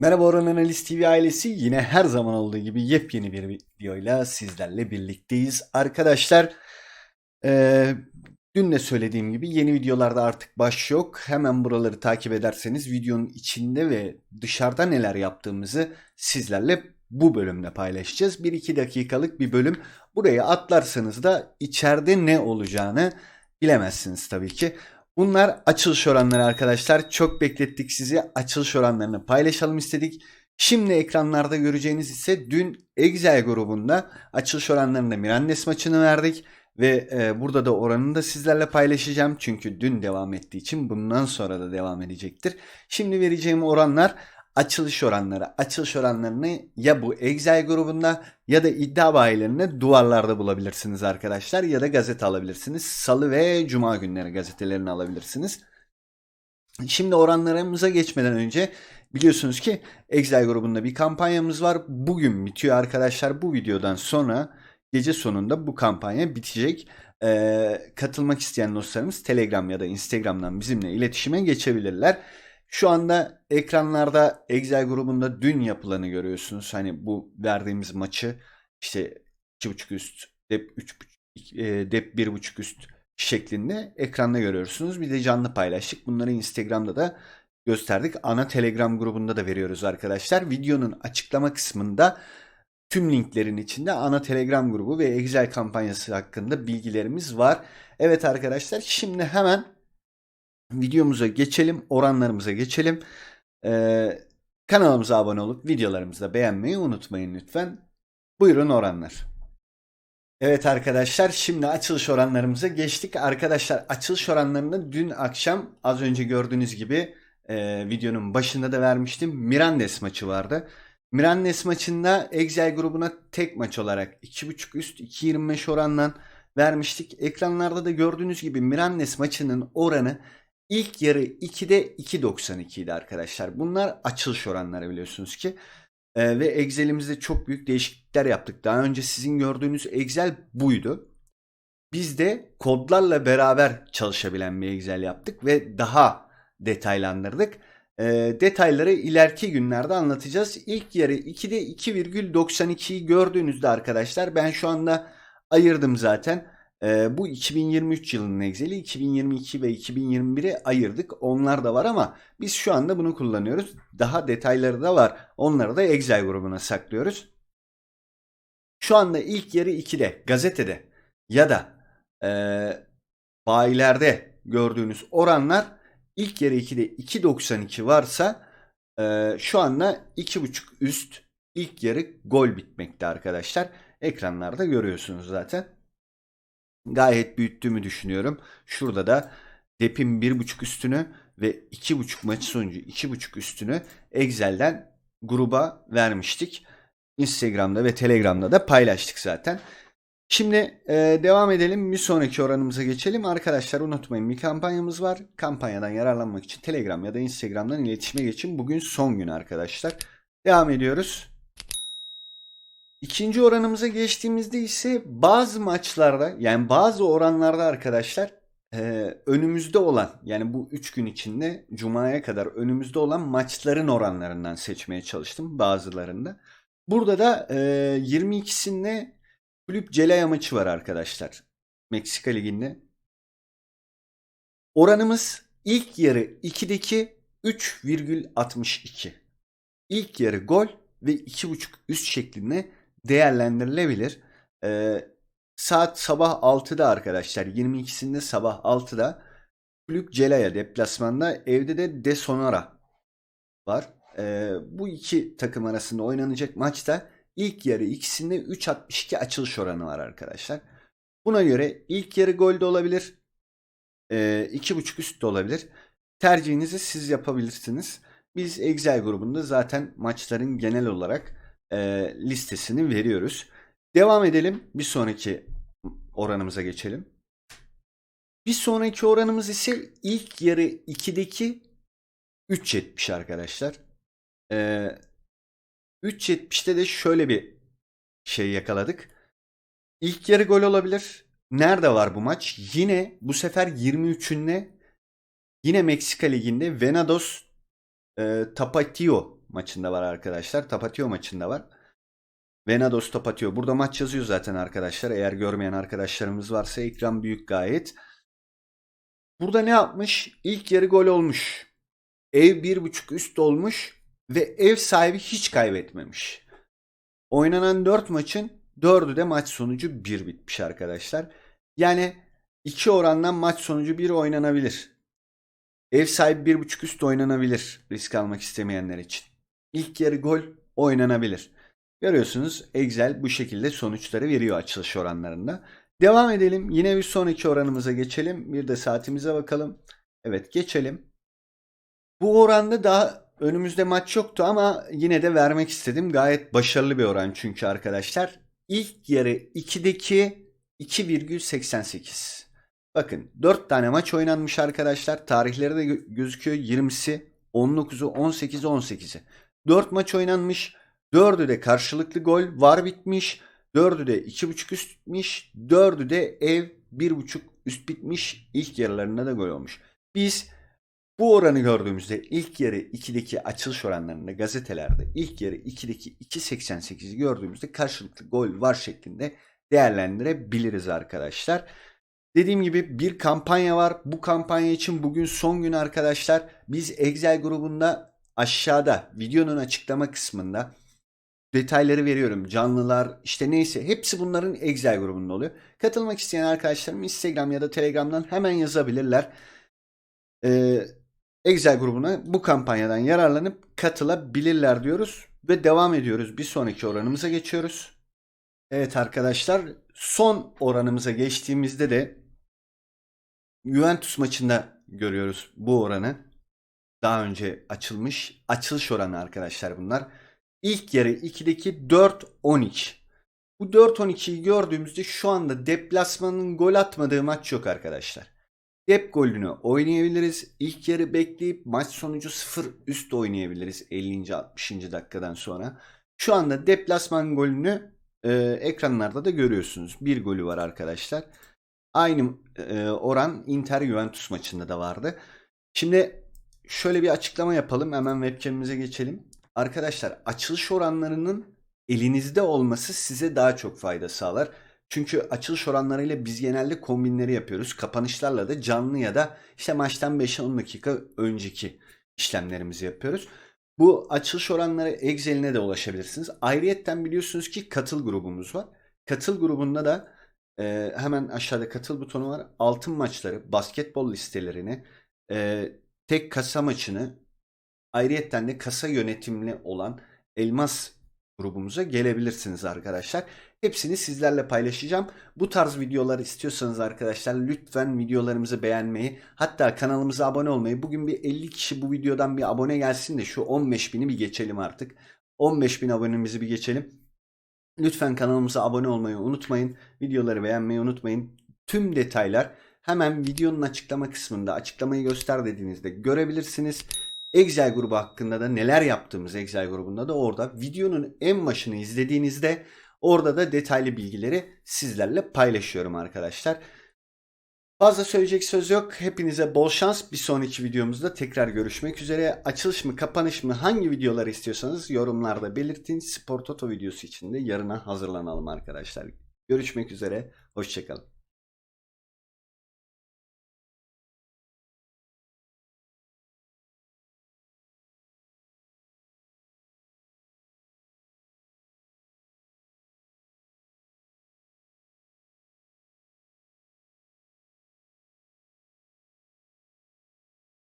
Merhaba Orhan Analiz TV ailesi. Yine her zaman olduğu gibi yepyeni bir videoyla sizlerle birlikteyiz. Arkadaşlar eee, dün de söylediğim gibi yeni videolarda artık baş yok. Hemen buraları takip ederseniz videonun içinde ve dışarıda neler yaptığımızı sizlerle bu bölümde paylaşacağız. 1-2 dakikalık bir bölüm. Buraya atlarsanız da içeride ne olacağını bilemezsiniz tabii ki. Bunlar açılış oranları arkadaşlar. Çok beklettik sizi. Açılış oranlarını paylaşalım istedik. Şimdi ekranlarda göreceğiniz ise dün Excel grubunda açılış oranlarında Mirandes maçını verdik. Ve e, burada da oranını da sizlerle paylaşacağım. Çünkü dün devam ettiği için bundan sonra da devam edecektir. Şimdi vereceğim oranlar açılış oranları. Açılış oranlarını ya bu Excel grubunda ya da iddia bayilerinde duvarlarda bulabilirsiniz arkadaşlar. Ya da gazete alabilirsiniz. Salı ve Cuma günleri gazetelerini alabilirsiniz. Şimdi oranlarımıza geçmeden önce biliyorsunuz ki Excel grubunda bir kampanyamız var. Bugün bitiyor arkadaşlar. Bu videodan sonra gece sonunda bu kampanya bitecek. Ee, katılmak isteyen dostlarımız Telegram ya da Instagram'dan bizimle iletişime geçebilirler. Şu anda ekranlarda Excel grubunda dün yapılanı görüyorsunuz. Hani bu verdiğimiz maçı işte 2.5 üst, dep 3.5 e, dep 1.5 üst şeklinde ekranda görüyorsunuz. Bir de canlı paylaştık. Bunları Instagram'da da gösterdik. Ana Telegram grubunda da veriyoruz arkadaşlar. Videonun açıklama kısmında tüm linklerin içinde ana Telegram grubu ve Excel kampanyası hakkında bilgilerimiz var. Evet arkadaşlar şimdi hemen videomuza geçelim, oranlarımıza geçelim. Ee, kanalımıza abone olup videolarımızı da beğenmeyi unutmayın lütfen. Buyurun oranlar. Evet arkadaşlar şimdi açılış oranlarımıza geçtik. Arkadaşlar açılış oranlarını dün akşam az önce gördüğünüz gibi e, videonun başında da vermiştim. Mirandes maçı vardı. Mirandes maçında Excel grubuna tek maç olarak 2.5 üst 2.25 orandan vermiştik. Ekranlarda da gördüğünüz gibi Mirandes maçının oranı ilk yarı 2'de 2.92 idi arkadaşlar. Bunlar açılış oranları biliyorsunuz ki. Ee, ve Excel'imizde çok büyük değişiklikler yaptık. Daha önce sizin gördüğünüz Excel buydu. Biz de kodlarla beraber çalışabilen bir Excel yaptık ve daha detaylandırdık. Ee, detayları ileriki günlerde anlatacağız. İlk yarı 2'de 2,92'yi gördüğünüzde arkadaşlar ben şu anda ayırdım zaten. Ee, bu 2023 yılının Excel'i 2022 ve 2021'i ayırdık. Onlar da var ama biz şu anda bunu kullanıyoruz. Daha detayları da var. Onları da Excel grubuna saklıyoruz. Şu anda ilk yarı 2'de gazetede ya da e, bayilerde gördüğünüz oranlar ilk yarı 2'de 2.92 varsa e, şu anda 2.5 üst ilk yarı gol bitmekte arkadaşlar. Ekranlarda görüyorsunuz zaten gayet büyüttüğümü düşünüyorum. Şurada da depin 1.5 üstünü ve 2.5 maç sonucu 2.5 üstünü Excel'den gruba vermiştik. Instagram'da ve Telegram'da da paylaştık zaten. Şimdi e, devam edelim. Bir sonraki oranımıza geçelim. Arkadaşlar unutmayın bir kampanyamız var. Kampanyadan yararlanmak için Telegram ya da Instagram'dan iletişime geçin. Bugün son gün arkadaşlar. Devam ediyoruz. İkinci oranımıza geçtiğimizde ise bazı maçlarda yani bazı oranlarda arkadaşlar e, önümüzde olan yani bu 3 gün içinde Cuma'ya kadar önümüzde olan maçların oranlarından seçmeye çalıştım bazılarında. Burada da e, 22'sinde Kulüp Celaya maçı var arkadaşlar. Meksika Ligi'nde. Oranımız ilk yarı 2'deki 3,62. İlk yarı gol ve 2,5 üst şeklinde değerlendirilebilir. Ee, saat sabah 6'da arkadaşlar 22'sinde sabah 6'da Kulüp Celaya deplasmanda evde de De Sonora var. Ee, bu iki takım arasında oynanacak maçta ilk yarı ikisinde 3.62 açılış oranı var arkadaşlar. Buna göre ilk yarı gol de olabilir. E, 2.5 üst de olabilir. Tercihinizi siz yapabilirsiniz. Biz Excel grubunda zaten maçların genel olarak e, listesini veriyoruz. Devam edelim. Bir sonraki oranımıza geçelim. Bir sonraki oranımız ise ilk yarı 2'deki 3.70 arkadaşlar. Ee, 3.70'te de şöyle bir şey yakaladık. İlk yarı gol olabilir. Nerede var bu maç? Yine bu sefer 23'ünde yine Meksika Ligi'nde Venados e, Tapatio maçında var arkadaşlar. Tapatio maçında var. Venados Tapatio. Burada maç yazıyor zaten arkadaşlar. Eğer görmeyen arkadaşlarımız varsa ekran büyük gayet. Burada ne yapmış? İlk yarı gol olmuş. Ev 1.5 üst olmuş ve ev sahibi hiç kaybetmemiş. Oynanan 4 maçın 4'ü de maç sonucu 1 bitmiş arkadaşlar. Yani 2 orandan maç sonucu 1 oynanabilir. Ev sahibi 1.5 üst oynanabilir risk almak istemeyenler için. İlk yarı gol oynanabilir. Görüyorsunuz Excel bu şekilde sonuçları veriyor açılış oranlarında. Devam edelim. Yine bir sonraki oranımıza geçelim. Bir de saatimize bakalım. Evet geçelim. Bu oranda daha önümüzde maç yoktu ama yine de vermek istedim. Gayet başarılı bir oran çünkü arkadaşlar. İlk yarı 2'deki 2,88. Bakın 4 tane maç oynanmış arkadaşlar. Tarihleri de gö- gözüküyor. 20'si, 19'u, 18'i, 18'i. 4 maç oynanmış. 4'ü de karşılıklı gol var bitmiş. 4'ü de 2.5 üst bitmiş. 4'ü de ev 1.5 üst bitmiş. İlk yarılarında da gol olmuş. Biz bu oranı gördüğümüzde ilk yarı 2'deki açılış oranlarında gazetelerde ilk yarı 2'deki 2.88'i gördüğümüzde karşılıklı gol var şeklinde değerlendirebiliriz arkadaşlar. Dediğim gibi bir kampanya var. Bu kampanya için bugün son gün arkadaşlar. Biz Excel grubunda aşağıda videonun açıklama kısmında detayları veriyorum. Canlılar işte neyse hepsi bunların Excel grubunda oluyor. Katılmak isteyen arkadaşlarım Instagram ya da Telegram'dan hemen yazabilirler. Ee, Excel grubuna bu kampanyadan yararlanıp katılabilirler diyoruz ve devam ediyoruz. Bir sonraki oranımıza geçiyoruz. Evet arkadaşlar son oranımıza geçtiğimizde de Juventus maçında görüyoruz bu oranı. Daha önce açılmış. Açılış oranı arkadaşlar bunlar. İlk yarı 2'deki 4-13. Bu 4-12'yi gördüğümüzde şu anda deplasmanın gol atmadığı maç yok arkadaşlar. Dep golünü oynayabiliriz. İlk yarı bekleyip maç sonucu 0 üst oynayabiliriz 50. 60. dakikadan sonra. Şu anda deplasman golünü e, ekranlarda da görüyorsunuz. Bir golü var arkadaşlar. Aynı e, oran Inter Juventus maçında da vardı. Şimdi şöyle bir açıklama yapalım. Hemen webcam'imize geçelim. Arkadaşlar açılış oranlarının elinizde olması size daha çok fayda sağlar. Çünkü açılış oranlarıyla biz genelde kombinleri yapıyoruz. Kapanışlarla da canlı ya da işte maçtan 5-10 dakika önceki işlemlerimizi yapıyoruz. Bu açılış oranları Excel'ine de ulaşabilirsiniz. Ayrıyetten biliyorsunuz ki katıl grubumuz var. Katıl grubunda da e, hemen aşağıda katıl butonu var. Altın maçları, basketbol listelerini, e, tek kasa maçını, ayrıyetten de kasa yönetimli olan elmas grubumuza gelebilirsiniz arkadaşlar. Hepsini sizlerle paylaşacağım. Bu tarz videolar istiyorsanız arkadaşlar lütfen videolarımızı beğenmeyi hatta kanalımıza abone olmayı. Bugün bir 50 kişi bu videodan bir abone gelsin de şu 15 bini bir geçelim artık. 15 bin abonemizi bir geçelim. Lütfen kanalımıza abone olmayı unutmayın. Videoları beğenmeyi unutmayın. Tüm detaylar hemen videonun açıklama kısmında açıklamayı göster dediğinizde görebilirsiniz. Excel grubu hakkında da neler yaptığımız Excel grubunda da orada videonun en başını izlediğinizde orada da detaylı bilgileri sizlerle paylaşıyorum arkadaşlar. Fazla söyleyecek söz yok. Hepinize bol şans. Bir sonraki videomuzda tekrar görüşmek üzere. Açılış mı, kapanış mı, hangi videoları istiyorsanız yorumlarda belirtin. Spor Toto videosu için de yarına hazırlanalım arkadaşlar. Görüşmek üzere. Hoşçakalın.